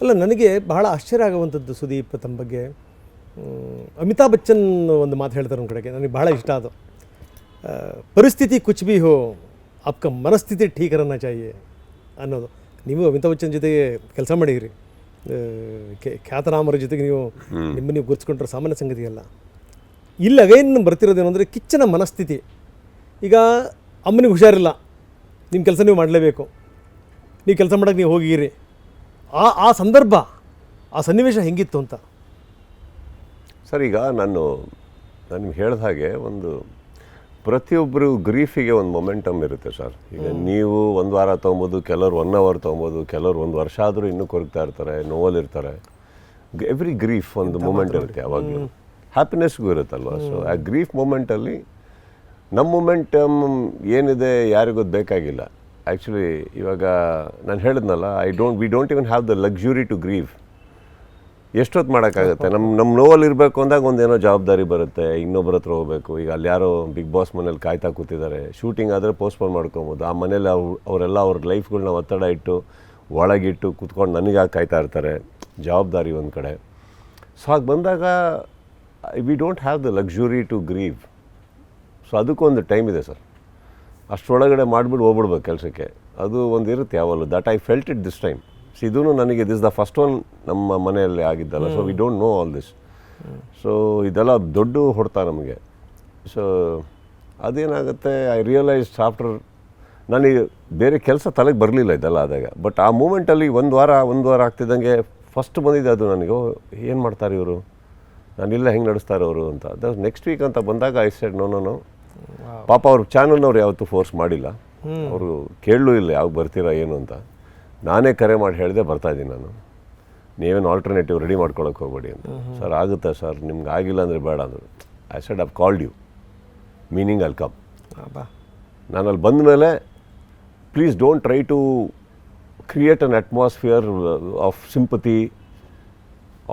ಅಲ್ಲ ನನಗೆ ಬಹಳ ಆಶ್ಚರ್ಯ ಆಗುವಂಥದ್ದು ಸುದೀಪ್ ತಮ್ಮ ಬಗ್ಗೆ. ಅಮಿತಾಬ್ ಬಚ್ಚನ್ ಒಂದು ಮಾತು ಹೇಳ್ತಾರೆ ಒಂದು ಕಡೆಗೆ ನನಗೆ ಬಹಳ ಇಷ್ಟ ಅದು. ಪರಿಸ್ಥಿತಿ ಕುಚ್ ಬಿ ಹೋ ಆಪ್ಕ ಮನಸ್ಥಿತಿ ಠೀಕರನ್ನ ಚಾಯಿ ಚಾಹಿಯೆ ಅನ್ನೋದು. ನೀವು ಅಮಿತಾಬ್ ಬಚ್ಚನ್ ಜೊತೆಗೆ ಕೆಲಸ ಖ್ಯಾ- ಖ್ಯಾತನಾಮರ ಜೊತೆಗೆ ನೀವು ನಿಮ್ಮ ನೀವು ಗುರುತಿಸ್ಕೊಂಡ್ರೆ ಸಾಮಾನ್ಯ ಸಂಗತಿ ಅಲ್ಲ. ಇಲ್ಲಿ ಅಗೈನ್ ಬರ್ತಿರೋದೇನು ಅಂದರೆ ಕಿಚ್ಚನ ಮನಸ್ಥಿತಿ. ಈಗ ಅಮ್ಮನಿಗೆ ಹುಷಾರಿಲ್ಲ. ನಿಮ್ಮ ಕೆಲಸ ನೀವು ಮಾಡಲೇಬೇಕು. ನೀವು ಕೆಲಸ ಮಾಡೋಕ್ಕೆ ನೀವು ಹೋಗಿರಿ. ಆ ಆ ಸಂದರ್ಭ ಆ ಸನ್ನಿವೇಶ ಹೆಂಗಿತ್ತು ಅಂತ? ಸರ್ ಈಗ ನಾನು ನಾನು ಹೇಳಿದ ಹಾಗೆ ಒಂದು ಪ್ರತಿಯೊಬ್ಬರು ಗ್ರೀಫಿಗೆ ಒಂದು ಮೊಮೆಂಟಮ್ ಇರುತ್ತೆ ಸರ್. ಈಗ ನೀವು ಒಂದು ವಾರ ತೊಗೊಬೋದು ಕೆಲವ್ರು ಒನ್ ಅವರ್ ತೊಗೊಬೋದು ಕೆಲವ್ರು ಒಂದು ವರ್ಷ ಆದರೂ ಇನ್ನೂ ಕೊರಗ್ತಾ ಇರ್ತಾರೆ ನೋವಲ್ಲಿರ್ತಾರೆ. ಎವ್ರಿ ಗ್ರೀಫ್ ಒಂದು ಮೂಮೆಂಟ್ ಇರುತ್ತೆ ಯಾವಾಗಲೂ. ಹ್ಯಾಪಿನೆಸ್ಗೂ ಇರುತ್ತಲ್ವ? ಸೊ ಆ ಗ್ರೀಫ್ ಮೂಮೆಂಟಲ್ಲಿ ನಮ್ಮ ಮೊಮೆಂಟಮ್ ಏನಿದೆ ಯಾರಿಗೂ ಬೇಕಾಗಿಲ್ಲ. ಆ್ಯಕ್ಚುಲಿ ಇವಾಗ ನಾನು ಹೇಳಿದ್ನಲ್ಲ I don't we don't even have the luxury to grieve ಎಷ್ಟೊತ್ತು ಮಾಡೋಕ್ಕಾಗುತ್ತೆ? ನಮ್ಮ ನಮ್ಮ ನೋವಲ್ಲಿ ಇರಬೇಕು ಅಂದಾಗ ಒಂದೇನೋ ಜವಾಬ್ದಾರಿ ಬರುತ್ತೆ ಇನ್ನೊಬ್ಬರ ಹತ್ರ ಹೋಗಬೇಕು. ಈಗ ಅಲ್ಲಿ ಯಾರೋ ಬಿಗ್ ಬಾಸ್ ಮನೇಲಿ ಕಾಯ್ತಾ ಕೂತಿದ್ದಾರೆ ಶೂಟಿಂಗ್ ಆದರೆ ಪೋಸ್ಟ್ಪೋನ್ ಮಾಡ್ಕೊಬೋದು. ಆ ಮನೇಲಿ ಅವ್ರು, ಅವರೆಲ್ಲ ಅವ್ರ ಲೈಫ್ಗಳನ್ನ ಒತ್ತಡ ಇಟ್ಟು, ಒಳಗಿಟ್ಟು ಕೂತ್ಕೊಂಡು ನನಗೆ ಕಾಯ್ತಾ ಇರ್ತಾರೆ? ಜವಾಬ್ದಾರಿ ಒಂದು ಕಡೆ. ಸೊ ಹಾಗೆ ಬಂದಾಗ we don't have the luxury to grieve so ಅದಕ್ಕೊಂದು ಟೈಮ್ ಇದೆ ಸರ್. ಅಷ್ಟರೊಳಗಡೆ ಮಾಡಿಬಿಟ್ಟು ಹೋಗ್ಬಿಡ್ಬೇಕು ಕೆಲಸಕ್ಕೆ. ಅದು ಒಂದು ಇರುತ್ತೆ ಯಾವಲ್ಲೂ that I felt it this time so ಇದೂ ನನಗೆ ದಿಸ್ ದ ಫಸ್ಟ್ ಒನ್ ನಮ್ಮ ಮನೆಯಲ್ಲಿ ಆಗಿದ್ದಲ್ಲ. So we don't know all this so ಇದೆಲ್ಲ ದೊಡ್ಡ ಹೊಡ್ತಾ ನಮಗೆ. ಸೊ ಅದೇನಾಗುತ್ತೆ ಐ ರಿಯಲೈಸ್ ಆಫ್ಟರ್ ನನಗೆ ಬೇರೆ ಕೆಲಸ ತಲೆಗೆ ಬರಲಿಲ್ಲ ಇದೆಲ್ಲ ಆದಾಗ. ಬಟ್ ಆ ಮೂಮೆಂಟಲ್ಲಿ ಒಂದು ವಾರ ಒಂದು ವಾರ ಆಗ್ತಿದ್ದಂಗೆ ಫಸ್ಟ್ ಬಂದಿದೆ ಅದು ನನಗೆ. ಏನು ಮಾಡ್ತಾರೆ ಇವರು? ನಾನಿಲ್ಲ ಹೆಂಗೆ ನಡೆಸ್ತಾರೆ ಅವರು ಅಂತ. ನೆಕ್ಸ್ಟ್ ವೀಕ್ ಅಂತ ಬಂದಾಗ I said no no no ಪಾಪ ಅವ್ರ ಚಾನಲ್ನವ್ರು ಯಾವತ್ತೂ ಫೋರ್ಸ್ ಮಾಡಿಲ್ಲ. ಅವರು ಕೇಳಲು ಇಲ್ಲ ಯಾವಾಗ ಬರ್ತೀರಾ ಏನು ಅಂತ. ನಾನೇ ಕರೆ ಮಾಡಿ ಹೇಳಿದೆ ಬರ್ತಾ ಇದ್ದೀನಿ ನಾನು. ನೀವೇನು ಆಲ್ಟರ್ನೇಟಿವ್ ರೆಡಿ ಮಾಡ್ಕೊಳಕ್ಕೆ ಹೋಗ್ಬೇಡಿ ಅಂತ. ಸರ್ ಆಗುತ್ತಾ ಸರ್ ನಿಮ್ಗೆ ಆಗಿಲ್ಲ ಅಂದರೆ ಬೇಡ ಅಂದರು. I said up called you meaning I'll come ನಾನು ಅಲ್ಲಿ ಬಂದ ಮೇಲೆ please don't try to create an atmosphere of sympathy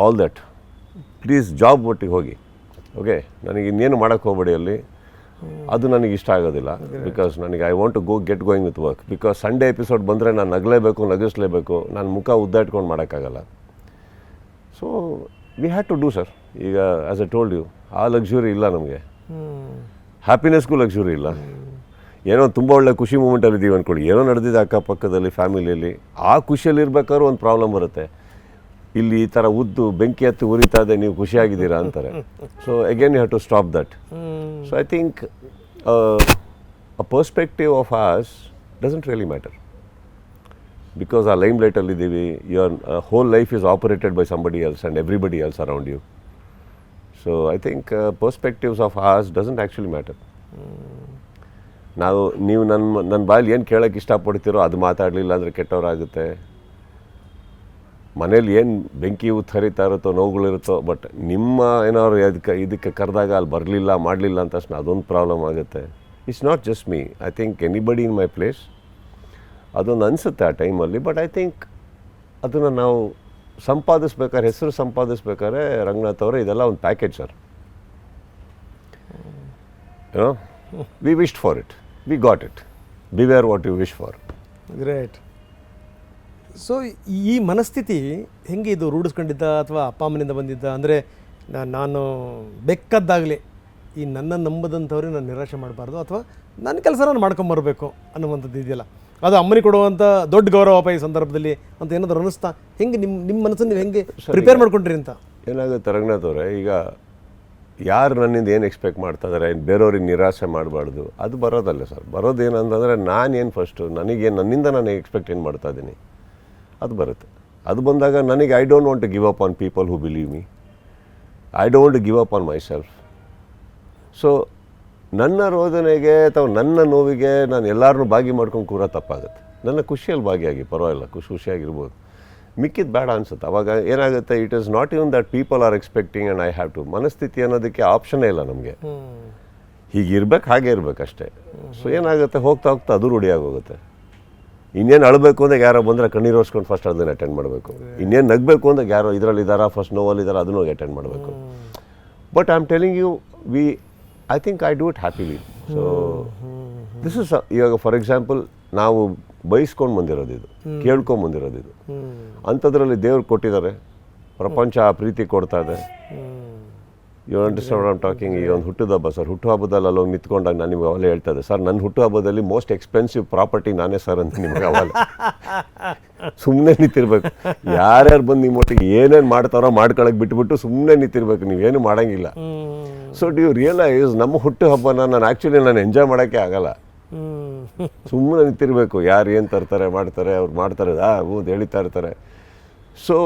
all that please job ಒಟ್ಟಿಗೆ ಹೋಗಿ. ಓಕೆ ನನಗೆ ಇನ್ನೇನು ಮಾಡೋಕ್ಕೆ ಹೋಗಬೇಡಿ ಅಲ್ಲಿ. ಅದು ನನಗೆ ಇಷ್ಟ ಆಗೋದಿಲ್ಲ. ಬಿಕಾಸ್ ನನಗೆ I want to go get going with work because Sunday episode ಬಂದರೆ ನಾನು ನಗಲೇಬೇಕು, ನಗಿಸ್ಲೇಬೇಕು. ನಾನು ಮುಖ ಉದ್ದಾಟ್ಕೊಂಡು ಮಾಡೋಕ್ಕಾಗಲ್ಲ. So we had to do sir ಈಗ ಆ್ಯಸ್ ಎ ಟೋಲ್ಡ್ ಯು ಆ ಲಕ್ಸುರಿ ಇಲ್ಲ ನಮಗೆ. ಹ್ಯಾಪಿನೆಸ್ಗೂ ಲಕ್ಸುರಿ ಇಲ್ಲ. ಏನೋ ತುಂಬ ಒಳ್ಳೆ ಖುಷಿ ಮೂಮೆಂಟಲ್ಲಿ ಇದ್ದೀವಿ ಅಂದ್ಕೊಳ್ಳಿ ಏನೋ ನಡೆದಿದೆ ಅಕ್ಕಪಕ್ಕದಲ್ಲಿ ಫ್ಯಾಮಿಲಿಯಲ್ಲಿ ಆ ಖುಷಿಯಲ್ಲಿ ಇರ್ಬೇಕಾದ್ರೂ ಒಂದು ಪ್ರಾಬ್ಲಮ್ ಬರುತ್ತೆ. ಇಲ್ಲಿ ಈ ಥರ ಉದ್ದು ಬೆಂಕಿ ಹತ್ತಿ ಉರಿತಾ ಇದೆ ನೀವು ಖುಷಿಯಾಗಿದ್ದೀರಾ ಅಂತಾರೆ. So again you have to stop that so I think a perspective of us doesn't really matter because ಆ ಲೈಮ್ ಲೈಟಲ್ಲಿದ್ದೀವಿ your whole life is operated by somebody else and everybody else around you so I think perspectives of us doesn't actually matter ನಾವು ನೀವು ನನ್ನ ನನ್ನ ಬಾಯಲ್ಲಿ ಏನು ಕೇಳೋಕ್ಕೆ ಇಷ್ಟಪಡ್ತೀರೋ ಅದು ಮಾತಾಡಲಿಲ್ಲ ಅಂದರೆ ಕೆಟ್ಟವರಾಗುತ್ತೆ. ಮನೇಲಿ ಏನು ಬೆಂಕಿ ಉತ್ ಹರಿತಾ ಇರುತ್ತೋ, ನೋವುಗಳಿರುತ್ತೋ ಬಟ್ ನಿಮ್ಮ ಏನಾದ್ರು ಅದಕ್ಕೆ ಇದಕ್ಕೆ ಕರೆದಾಗ ಅಲ್ಲಿ ಬರಲಿಲ್ಲ, ಮಾಡಲಿಲ್ಲ ಅಂತ ತಕ್ಷಣ ಅದೊಂದು ಪ್ರಾಬ್ಲಮ್ ಆಗುತ್ತೆ. It's not just me I think anybody in my place ಅದೊಂದು ಅನಿಸುತ್ತೆ ಆ ಟೈಮಲ್ಲಿ ಬಟ್ ಐ ಥಿಂಕ್ ಅದನ್ನು ನಾವು ಸಂಪಾದಿಸ್ಬೇಕಾದ್ರೆ, ಹೆಸರು ಸಂಪಾದಿಸ್ಬೇಕಾದ್ರೆ ರಂಗನಾಥ್ ಅವರೇ ಇದೆಲ್ಲ ಒಂದು package sir we wished for it we got it beware what you wish for great so ಈ ಮನಸ್ಥಿತಿ ಹೆಂಗೆ ಇದು ರೂಢಿಸ್ಕೊಂಡಿದ್ದ ಅಥವಾ ಅಪ್ಪ ಅಮ್ಮನಿಂದ ಬಂದಿದ್ದ? ಅಂದರೆ ನಾನು ಬೆಕ್ಕದ್ದಾಗಲಿ ಈ ನನ್ನ ನಂಬದಂಥವ್ರಿಗೆ ನಾನು ನಿರಾಶೆ ಮಾಡಬಾರ್ದು ಅಥವಾ ನನ್ನ ಕೆಲಸ ನಾನು ಮಾಡ್ಕೊಂಬರ್ಬೇಕು ಅನ್ನುವಂಥದ್ದು ಇದೆಯಲ್ಲ. ಅದು ಅಮ್ಮನಿಗೆ ಕೊಡುವಂಥ ದೊಡ್ಡ ಗೌರವಪ್ಪ ಈ ಸಂದರ್ಭದಲ್ಲಿ ಅಂತ ಏನಾದರೂ ಅನ್ನಿಸ್ತಾ? ಹೆಂಗೆ ನಿಮ್ಮ ನಿಮ್ಮ ಮನಸ್ಸನ್ನು ನೀವು ಹೆಂಗೆ ಪ್ರಿಪೇರ್ ಮಾಡ್ಕೊಂಡ್ರಿ ಅಂತ? ಏನಾಗುತ್ತೆ ರಂಗನಾಥ್ ಅವರೇ ಈಗ ಯಾರು ನನ್ನಿಂದ ಏನು ಎಕ್ಸ್ಪೆಕ್ಟ್ ಮಾಡ್ತಾ ಇದ್ದಾರೆ ಬೇರೆಯವ್ರಿಗೆ ನಿರಾಶೆ ಮಾಡಬಾರ್ದು ಅದು ಬರೋದಲ್ಲ ಸರ್. ಬರೋದೇನಂತಂದರೆ ನಾನೇನು ಫಸ್ಟು ನನಗೇನು ನನ್ನಿಂದ ನಾನು ಎಕ್ಸ್ಪೆಕ್ಟ್ ಏನು ಮಾಡ್ತಾ ಇದ್ದೀನಿ? ಅದು ಬರುತ್ತೆ. ಅದು ಬಂದಾಗ ನನಗೆ I don't want to give up on people who believe me I don't give up on myself so ನನ್ನ ರೋದನೆಗೆ ಅಥವಾ ನನ್ನ ನೋವಿಗೆ ನಾನು ಎಲ್ಲರನ್ನೂ ಭಾಗಿ ಮಾಡ್ಕೊಂಡು ಕೂರ ತಪ್ಪಾಗುತ್ತೆ. ನನ್ನ ಖುಷಿಯಲ್ಲಿ ಭಾಗಿಯಾಗಿ ಪರವಾಗಿಲ್ಲ ಖುಷಿ ಖುಷಿಯಾಗಿರ್ಬೋದು. ಮಿಕ್ಕಿದ್ದು ಬೇಡ ಅನ್ಸುತ್ತೆ. ಅವಾಗ ಏನಾಗುತ್ತೆ it is not even that people are expecting and I have to ಮನಸ್ಥಿತಿ ಅನ್ನೋದಕ್ಕೆ ಆಪ್ಷನೇ ಇಲ್ಲ ನಮಗೆ. ಹೀಗೆ ಇರ್ಬೇಕು ಹಾಗೆ ಇರಬೇಕಷ್ಟೇ. ಸೊ ಏನಾಗುತ್ತೆ ಹೋಗ್ತಾ ಹೋಗ್ತಾ ಅದು ರೂಢಿಯಾಗಿ ಹೋಗುತ್ತೆ ಇನ್ನೇನು ಅಳಬೇಕು ಅಂದಾಗ ಯಾರೋ ಬಂದರೆ ಕಣ್ಣೀರು ಹೋಸ್ಕೊಂಡು ಫಸ್ಟ್ ಅದನ್ನು ಅಟೆಂಡ್ ಮಾಡಬೇಕು. ಇನ್ನೇನು ನಗಬೇಕು ಅಂದಾಗ ಯಾರೋ ಇದರಲ್ಲಿ ಇದ್ದಾರಾ ಫಸ್ಟ್ ನೋವಲ್ಲಿ ಇದ್ದಾರಾ ಅದನ್ನು ಹೋಗಿ ಅಟೆಂಡ್ ಮಾಡಬೇಕು. But I am telling you we I think I do it happily so this is ಇವಾಗ ಫಾರ್ ಎಕ್ಸಾಂಪಲ್ ನಾವು ಬಯಸ್ಕೊಂಡು ಬಂದಿರೋದು ಇದು ಕೇಳ್ಕೊಂಡು ಬಂದಿರೋದು ಇದು. ಅಂಥದ್ರಲ್ಲಿ ದೇವ್ರು ಕೊಟ್ಟಿದ್ದಾರೆ ಪ್ರಪಂಚ ಆ ಪ್ರೀತಿ ಕೊಡ್ತಾ ಇದೆ. ಯು ಅಂಡರ್ಸ್ಟ್ಯಾಂಡ್ ಐಮ್ ಟಾಕಿಂಗ್ ಈ ಒಂದು ಹುಟ್ಟುಹಬ್ಬ ಸರ್. ಹುಟ್ಟುಹಬ್ಬದಲ್ಲಿ ಅಲ್ಲೋಗಿ ನಿಂತ್ಕೊಂಡಾಗ ನಾನು ನಿಮ್ಗೆ ಅವಾಗಲೇ ಹೇಳ್ತಾ ಇದ್ದೆ. ಸರ್ ನನ್ನ ಹುಟ್ಟುಹಬ್ಬದಲ್ಲಿ ಮೋಸ್ಟ್ ಎಕ್ಸ್ಪೆನ್ಸಿವ್ ಪ್ರಾಪರ್ಟಿ ನಾನೇ ಸರ್ ಅಂತ ನಿಮ್ಗೆ ಅವಾಗ ಸುಮ್ಮನೆ ನಿಂತಿರ್ಬೇಕು. ಯಾರ್ಯಾರು ಬಂದು ನಿಮ್ಮ ಒಟ್ಟಿಗೆ ಏನೇನು ಮಾಡ್ತಾರೋ ಮಾಡ್ಕೊಳಕ್ಕೆ ಬಿಟ್ಬಿಟ್ಟು ಸುಮ್ಮನೆ ನಿಂತಿರ್ಬೇಕು. ನೀವೇನು ಮಾಡೋಂಗಿಲ್ಲ. ಹ್ಞೂ ಸೊ ಡಿ ಯು ರಿಯಲೈಸ್ ನಮ್ಮ ಹುಟ್ಟುಹಬ್ಬನ ನಾನು ಆ್ಯಕ್ಚುಲಿ ನಾನು ಎಂಜಾಯ್ ಮಾಡೋಕ್ಕೆ ಆಗಲ್ಲ. ಹ್ಞೂ ಸುಮ್ಮನೆ ನಿಂತಿರಬೇಕು. ಯಾರು ಏನು ತರ್ತಾರೆ ಮಾಡ್ತಾರೆ ಅವ್ರು ಮಾಡ್ತಾರೆ. ಆ ಹೌದು ಹೇಳಿತಾ ಇರ್ತಾರೆ. ಸೊ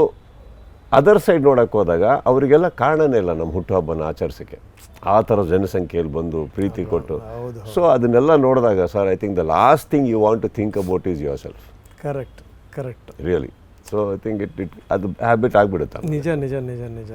ಅದರ್ ಸೈಡ್ ನೋಡಕ್ಕೆ ಹೋದಾಗ ಅವರಿಗೆಲ್ಲ ಕಾರಣನೇ ಇಲ್ಲ ನಮ್ಮ ಹುಟ್ಟುಹಬ್ಬನ ಆಚರಿಸೋಕ್ಕೆ. ಆ ಥರ ಜನಸಂಖ್ಯೆಯಲ್ಲಿ ಬಂದು ಪ್ರೀತಿ ಕೊಟ್ಟು. ಸೊ ಅದನ್ನೆಲ್ಲ ನೋಡಿದಾಗ sir I think the last thing you want to think about is yourself correct correct really so I think it it ಅದು ಹ್ಯಾಬಿಟ್ ಆಗಿಬಿಡುತ್ತೆ. ನಿಜ ನಿಜ ನಿಜ ನಿಜ.